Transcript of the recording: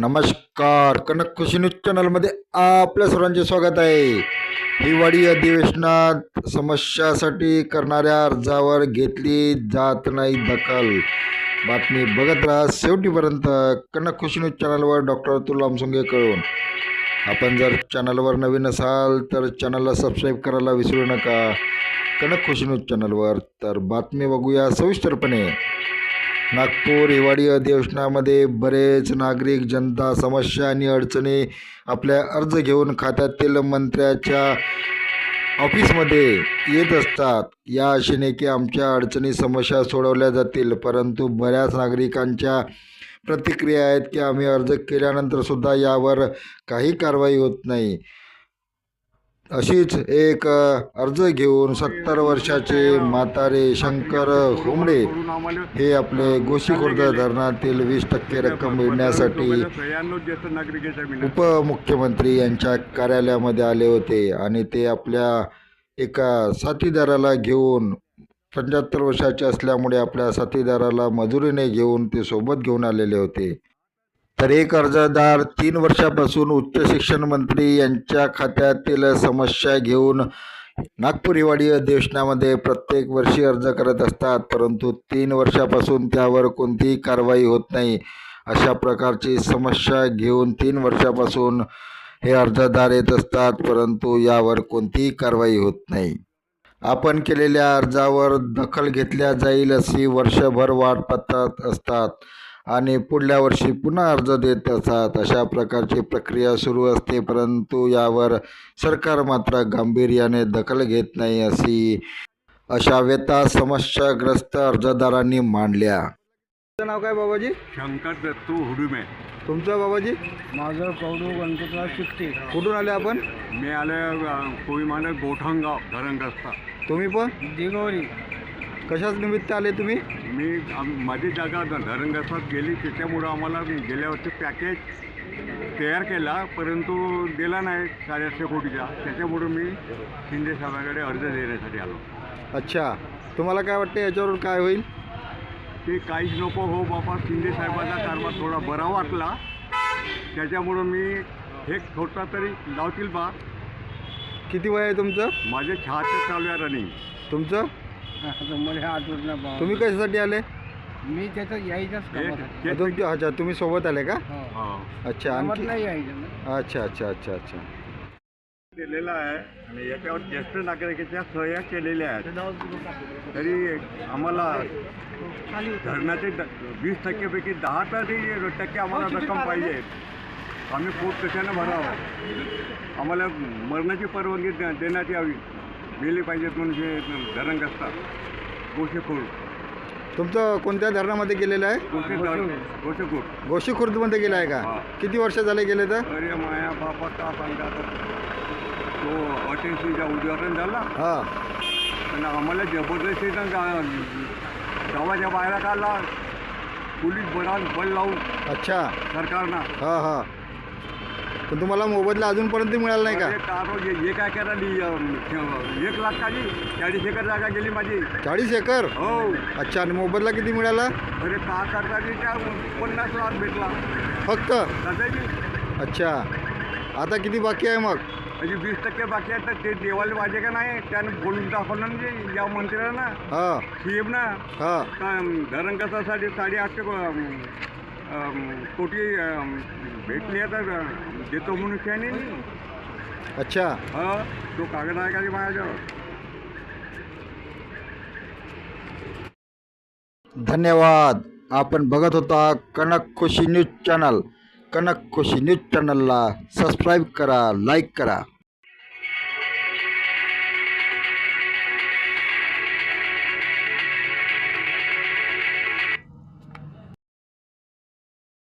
नमस्कार. कनक खुशी न्यूज चॅनलमध्ये आपल्या सर्वांचे स्वागत आहे. हिवाळी अधिवेशनात समस्यासाठी करणाऱ्या अर्जावर घेतली जात नाही दखल. बातमी बघत राहा. शेवटीपर्यंत कनक खुशी न्यूज चॅनलवर डॉक्टर अतुल लामसुंगे कळून आपण जर चॅनलवर नवीन असाल तर चॅनलला सबस्क्राईब करायला विसरू नका. कनक खुशी न्यूज चॅनलवर तर बातमी बघूया सविस्तरपणे. नागपूर हिवाळी अधिवेशनामध्ये बरेच नागरिक जनता समस्या आणि अडचणी आपल्या अर्ज घेऊन खात्यातील मंत्र्याच्या ऑफिसमध्ये येत असतात. या आशेने की आमच्या अडचणी समस्या सोडवल्या जातील परंतु बऱ्याच नागरिकांच्या प्रतिक्रिया आहेत की आम्ही अर्ज केल्यानंतरसुद्धा यावर काही कारवाई होत नाही. अशीच एक अर्ज घेऊन सत्तर वर्षाचे म्हातारे शंकर हुमडे हे आपले गोशीखुर्द धरणातील वीस टक्के रक्कम मिळण्यासाठी उपमुख्यमंत्री यांच्या कार्यालयामध्ये आले होते आणि ते आपल्या एका साथीदाराला घेऊन पंच्याहत्तर वर्षाचे असल्यामुळे आपल्या साथीदाराला मजुरीने घेऊन ते सोबत घेऊन आलेले होते. तर एक अर्जदार तीन वर्षापासून उच्च शिक्षण मंत्री यांच्या खात्यातील समस्या घेऊन नागपूर हिवाळी अधिवेशनामध्ये प्रत्येक वर्षी अर्ज करत असतात परंतु तीन वर्षापासून त्यावर कोणतीही कारवाई होत नाही. अशा प्रकारची समस्या घेऊन तीन वर्षापासून हे अर्जदार येत असतात परंतु यावर कोणतीही कारवाई होत नाही. आपण केलेल्या अर्जावर दखल घेतल्या जाईल अशी वर्षभर वाट पाहत असतात. आणि पुढल्या वर्षी पुन्हा अर्ज देत असतात. अशा प्रकारची प्रक्रिया सुरू असते परंतु यावर सरकार मात्र गांभीर्याने दखल घेत नाही अशी अशा व्यथा समस्याग्रस्त अर्जदारांनी मांडल्या. तुमचं नाव काय बाबाजी? शंकर दत्तू हुडुमे. तुमचं बाबाजी? माझं कौडू गणपतराव शिकते कुठून आले आपण? मी आले कोळीमाने गोठणगाव धरणग्रस्ता तुम्ही पण? दिगोरी कशाच निमित्त आले तुम्ही? मी आम- माझी जागा धरणग्रस्तात गेली त्याच्यामुळं आम्हाला गेल्या वर्षी पॅकेज तयार केला परंतु दिला नाही साडेआठशे कोटीचा. त्याच्यामुळं मी शिंदे साहेबांकडे अर्ज देण्यासाठी आलो. अच्छा. तुम्हाला काय वाटतं याच्यावर काय होईल? ते काहीच नको हो बाबा. शिंदे साहेबांचा कारभार थोडा बरा वाटला. त्याच्यामुळं मी एक छोटा तरी लावतील बा. किती वय आहे तुमचं? माझे छहाचे चालू आहे रनिंग तुमचं? आता मला आठवत नाही बाबा. तुम्ही कशासाठी आले? मी त्याचं यायचंच कामात आहे. तुमची अच्छा तुम्ही सोबत आले का? हो. हा. अच्छा कामात आणखी नाही यायचं ना. अच्छा अच्छा अच्छा अच्छा. दिलेला आहे आणि याच्यावर ज्येष्ठ नागरिकाच्या सह्या केलेल्या आहेत. तरी आम्हाला धरणाचे द- वीस टक्केपैकी दहा तरी टक्के आम्हाला रक्कम पाहिजे. आम्ही पोट कशानं भरावं? आम्हाला मरणाची परवानगी दे- देण्यात यावी. गेली पाहिजेत म्हणून हे धरण असतात. गोशेखोर. तुमचं कोणत्या धरणामध्ये गेलेलं आहे? गोशे गोशेखोर. गोशी खुर्दमध्ये गेलं आहे का. किती वर्ष झाले गेले तर? अरे माया बापा का सांगा तो अटेन्सीचा उद्घाटन झाला. हां. आणि आम्हाला जबरदस्तीनं गा गावाच्या बाहेर काढला. पोलीस बळान बळ लावून. अच्छा. सरकारनं. हां हां. पण तुम्हाला मोबदला अजूनपर्यंत मिळाला नाही का? हे हे काय करायली एक लाख काढली चाळीस एकर जागा गेली माझी. चाळीस एकर? हो. अच्छा आणि मोबदला किती मिळाला? अरे का करता त्या पन्नास लाख भेटला. फक्त? अच्छा. आता किती बाकी आहे मग? म्हणजे वीस टक्के बाकी आहेत तर ते देवाला पाहिजे का नाही? त्यानं बोलून दाखवलं म्हणजे या हां. एम ना. हां. का धरण कसासाठी साडेआठशे कोटी भेटली आता देतो म्हणून त्याने अच्छा। हा तो कागद आहे का रे माझ्याजवळ धन्यवाद। आपण बघत होता Kanak Khushi news channel. Kanak Khushi news चॅनलला सबस्क्राईब करा लाईक करा।